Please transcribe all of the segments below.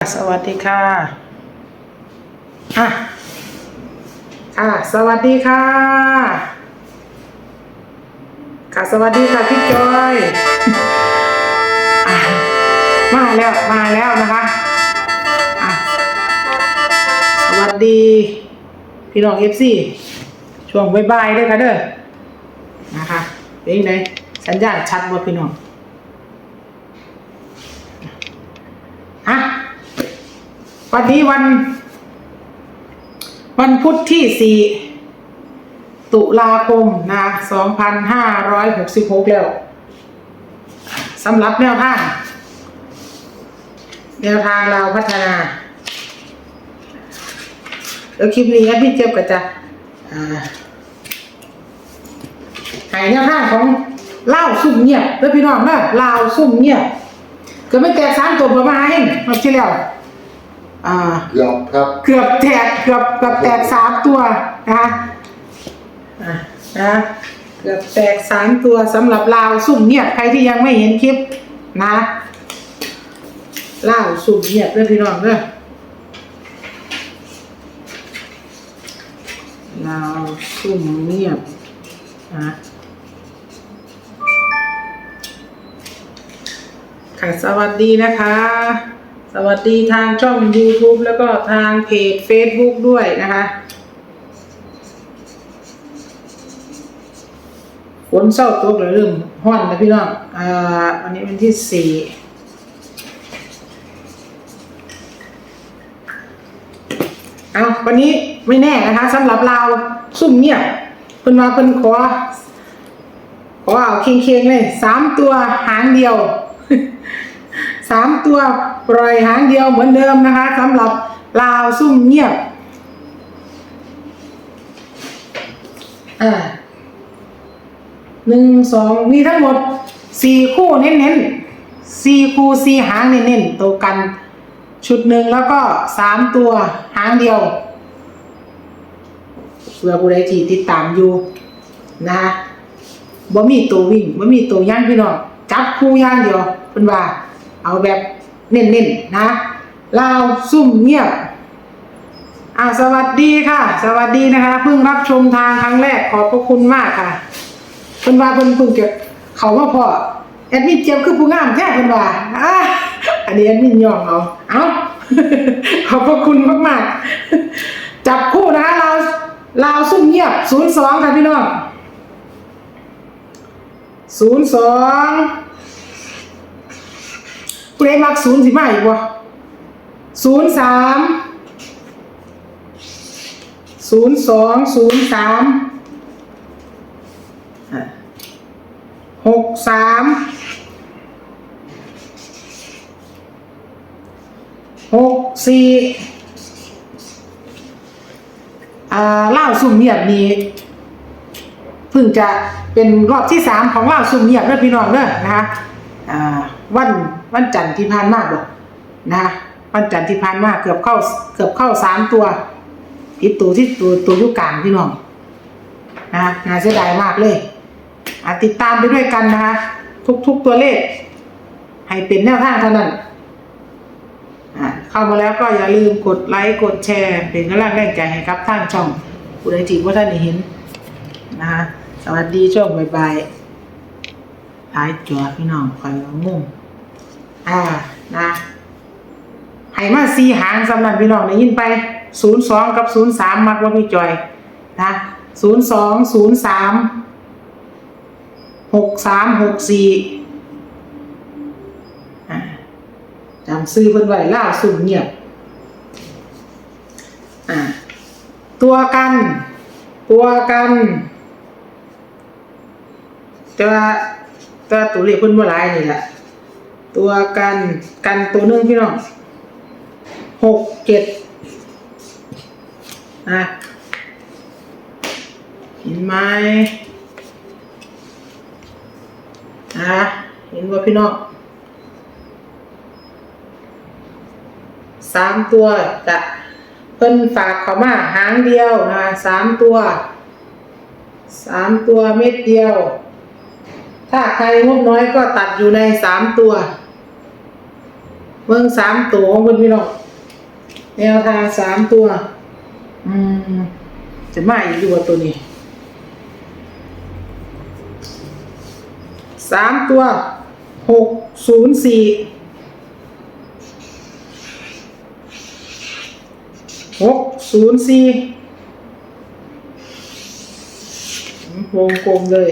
สวัสดีค่ะ อะ ค่ะ สวัสดีค่ะ ค่ะ สวัสดีค่ะพี่จอยอมาแล้วมาแล้วนะคะอะสวัสดี พี่น้องเอฟซีช่วงบายๆด้วยค่ะเด้อ นะคะเป็นยังไงสัญญาณชัดบ่พี่น้อง อะ วันนี้วัน วันพุธที่สี่ตุลาคมนะสองพันห้าร้อยหกสิบหกแล้วสำหรับแนวทาง แนวทางเราพัฒนาแล้วคลิปนี้พี่เจี๊ยบก็จะอ่าหายแนวทางของเล่าซุ่มเงียบแล้วพี่น้องนะลาวซุ่มเงียบก็ไม่แตกสามตัวประมาณให้รอบที่แล้ว อ่า เกือบครับ เกือบแตกเกือบเกือบแตกสามตัวนะคะอะนะเกือบแตกสามตัวสำหรับลาวสุ่มเงียบใครที่ยังไม่เห็นคลิปนะลาวสุ่มเงียบเด้อพี่น้องเด้อลาวสุ่มเงียบนะค่ะสวัสดีนะคะ สวัสดีทางช่อง YouTube แล้วก็ทางเพจ Facebook ด้วยนะคะฝนเศร้าตกแล้วเริ่มห้อนนะพี่น้องอ่าวันนี้วันที่สี่เอาวันนี้ไม่แน่นะคะสำหรับเราซุ่มเงียบเพิ่นมาเพิ่นขอขอเอาเคียงๆเลยสามตัวหางเดียวสามตัว ปล่อยหางเดียวเหมือนเดิมนะคะสำหรับลาวซุ่มเงียบอ่าหนึ่งสองมีทั้งหมดสี่คู่เน้นๆสี่คู่สี่หางเน้นๆตัวกัน ชุดหนึ่งแล้วก็สามตัวหางเดียวเพื่อผู้ใดที่ติดตามอยู่นะคะบ่มีตัววิ่งบ่มีตัวย่างพี่น้องจับคู่ย่างเดียวเพิ่นว่า เอาแบบ เน้นๆนะลาวซุ่มเงียบอ่าสวัสดีค่ะ สวัสดีนะคะเพิ่งรับชมทางครั้งแรกขอบพระคุณมากค่ะเพิ่นว่าเพิ่นเพิ่งเก็บเขามาพอแอดมินเจียมคือผู้งามแท้เพิ่นว่าอ่าอันนี้แอดมินยอมเอาเอาขอบพระคุณมากๆ จับคู่นะคะลาวลาวซุ่มเงียบศูนย์สองค่ะพี่น้องศูนย์สอง ผู้ใดมักศูนย์สิมาอีกบ่ศูนย์สามศูนย์สองศูนย์สามหกสามหกสี่อ่าเล่าสุ่มเงียบนี้เพิ่งจะเป็นรอบที่สามของเล่าสุ่มเงียบเด้อพี่น้องเด้อนะคะอ่าวัน วันจันทร์ที่ผ่านมาบอกนะคะวันจันทร์ที่ผ่านมาเกือบเข้าเกือบเข้าสามตัวติดตัวที่ตัวตัวยุกลางพี่น้องนะน่าเสียดายมากเลยอติดตามไปด้วยกันนะคะ ทุกๆตัวเลข ให้เป็นแนวทางเท่านั้นอะเข้ามาแล้วก็อย่าลืมกดไลค์กดแชร์เป็นกำลังแรงใจให้ครับท่านช่องผู้ใดที่ว่าท่านเห็นนะคะสวัสดีช่วงบ่ายๆท้ายจอพี่น้องคอยงง อ่านะให้มาสีหางสำนักพี่น้องได้ยินไปศูนย์สองกับศูนย์สามมักว่าพี่จอยนะศูนย์สองศูนย์สามหกสามหกสี่อ่าจำซื้อเพิ่นไว้ล่าสุ่มเงียบอ่าตัวกัน ตัวกันแต่ว่าแต่ว่าตัวเลขเพิ่นบ่หลายนี่แหละ ตัวกันกันตัวหนึงพี่น้องหกเจ็ดอะเห็นไหมอะเห็นว่าพี่น้องสามตัวจะเพิ่นฝากเขามาหางเดียวนะสามตัวสามตัวเม็ดเดียว ถ้าใครงบน้อยก็ตัดอยู่ในสามตัว เบิ่งสามตัวของคุณพี่น้องแนวทางสามตัว อืมจะมาอีกอยู่ว่าตัวนี้สามตัวหกศูนย์สี่หกศูนย์สี่วงกลมเลย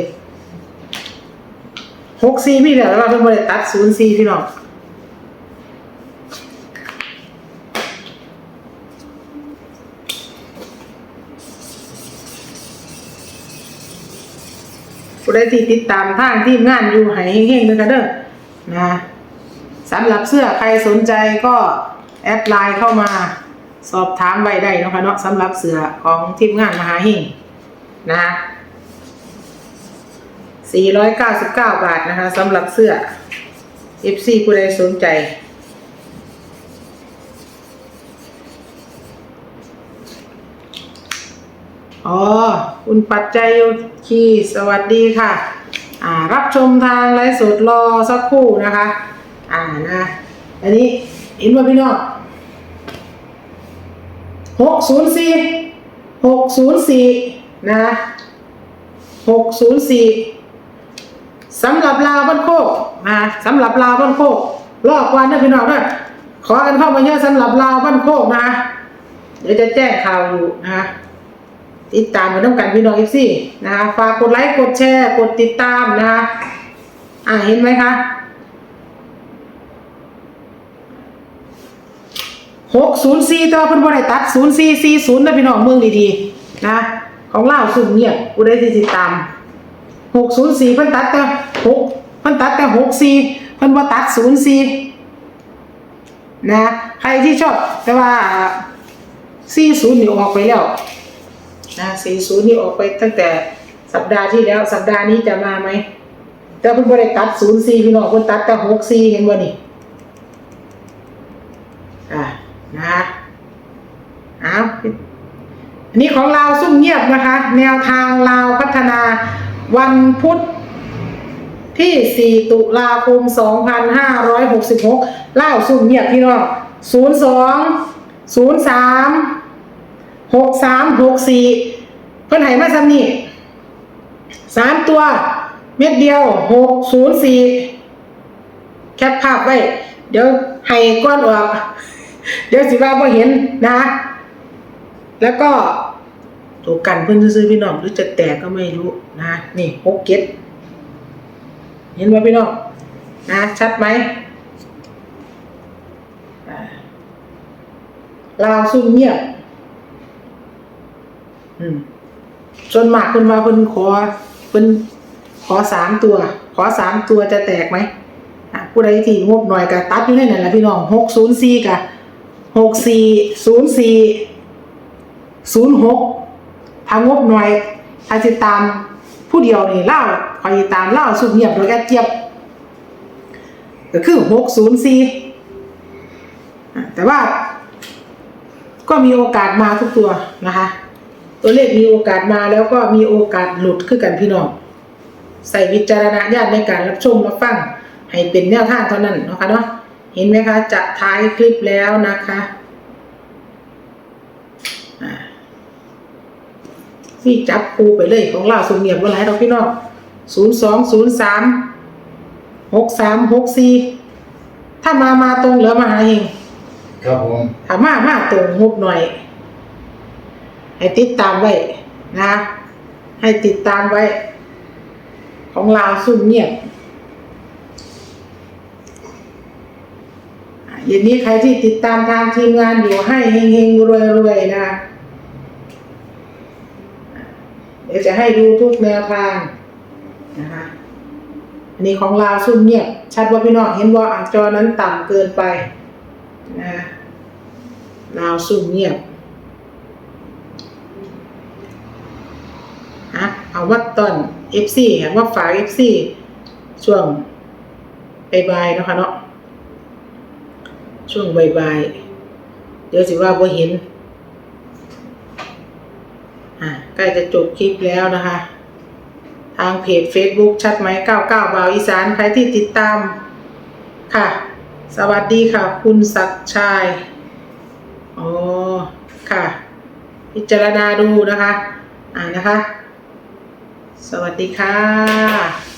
หกสี่พี่เดี๋ยวเราเป็นบริตัดศูนย์สี่พี่น้อง ใดที่ติดตามทางทีมงานอยู่ให้เฮงๆด้วยกันเด้อนะสำหรับเสื้อใครสนใจก็แอดไลน์เข้ามาสอบถามไว้ได้นะคะเนาะสำหรับเสื้อของทีมงานมหาเฮงนะ499 บาทนะคะสำหรับเสื้อ FC ผู้ใดสนใจ อ๋อ คุณปัจจัยโยคีสวัสดีค่ะ อ่า รับชมทางไลฟ์สดรอสักครู่นะคะ อ่านะ อันนี้เห็นว่าพี่น้องหกศูนย์สี่หกศูนย์สี่นะหกศูนย์สี่สำหรับลาวบ้านโคกนะสำหรับลาวบ้านโคก รอบวันนะพี่น้องนะขอกันเข้ามาเยอะสำหรับลาวบ้านโคกนะ เดี๋ยวจะแจ้งข่าวอยู่นะคะ ติดตามมาต้องกันพี่น้องเอฟซีนะคะฝากกดไลค์กดแชร์กดติดตามนะคะอ่าเห็นไหมคะหกศูนย์สี่ตัวเพิ่นบริตัดศูนย์สี่สี่ศูนย์นะพี่น้องเมืองดีๆนะของเล่าสุ่มเงียบกูได้ติดตามหกศูนย์สี่เพิ่นตัดแต่หกเพิ่นตัดแต่หกสี่เพิ่นบ่ตัดศูนย์สี่นะใครที่ชอบแต่ว่าสี่ศูนย์นี่ออกไปแล้ว นะ40นี่ออกไปตั้งแต่สัปดาห์ที่แล้ว สัปดาห์นี้จะมาไหมแต่เพิ่นบ่ได้ตัด04พี่น้องเพิ่นตัดแต่64เห็นบ่นี่อ่านะเอาอันนี้ของเราซุ่มเงียบนะคะ แนวทางลาวพัฒนาวันพุธที่ 4 ตุลาคม 2566เล่าซุ่มเงียบพี่น้อง 02 03 หกสามหกสี่เพิ่อนให้มาซ้ำนี่สามตัว เม็ดเดียวหกศูนย์สี่แคปภาพไว้ เดี๋ยวให้ก้อนออก เดี๋ยวสิว่าพอเห็นนะ แล้วก็ตัวกันเพิ่อนซื้อพี่น้องหรือจะแตกก็ไม่รู้นะ นี่หกเก็ดเห็นว่าพี่น้องนะ ชัดไหมลาวซุ่มเงียบ อืมส่วนมากเพิ่นว่าเพิ่นขอเพิ่นขอสามตัว ขอสามตัวจะแตกไหมอะผู้ใดที่งบหน่อยก็ตัดอยู่ในนั้นแหละพี่น้องหกศูนย์สี่กับหกสี่ศูนย์สี่ศูนย์หกถ้างบหน่อยถ้าติดตามผู้เดียวนี่เล่าคอยติดตามเล่าสุดเงียบโดยแอดเจี๊ยบก็คือหกศูนย์สี่แต่ว่าก็มีโอกาสมาทุกตัวนะคะ ตัวเลขมีโอกาสมาแล้วก็มีโอกาสหลุดขึ้นกันพี่น้องใส่วิจารณญาณในการรับชมรับฟังให้เป็นแนวทางเท่านั้นเนาะคะเนาะเห็นไหมคะจะท้ายคลิปแล้วนะคะอ่านี่จับปูไปเลยของเราสมเงียบว่าไรเราพี่น้องศูนย์สองศูนย์สามหกสามหกสี่ถ้ามามาตรงเหลือมาหาเองครับผมถามมามาตรงงบหน่อย ให้ติดตามไว้นะ ให้ติดตามไว้ ของลาวซุ่มเงียบอะเย็นนี้ใครที่ติดตามทางทีมงานอยู่ให้เฮงๆรวยๆนะ เดี๋ยวจะให้ดูทุกแนวทางนะคะอันนี้ของลาวซุ่มเงียบชัดว่าพี่น้องเห็นว่าอะจอนั้นต่ำเกินไปนะลาวซุ่มเงียบะเอาวัดตอน FC เห็นว่าฝาก FC ช่วงบายๆเนะคะเนาะช่วงบายๆเดี๋ยวสิว่าบ่เห็นอะใกล้จะจบคลิปแล้วนะคะ ทางเพจ Facebook ชัดไหม99บาวอีสานใครที่ติดตามค่ะ สวัสดีค่ะ คุณศักชัยอ๋อค่ะ พิจารณาดูนะคะ อ่านะคะ สวัสดีค่ะ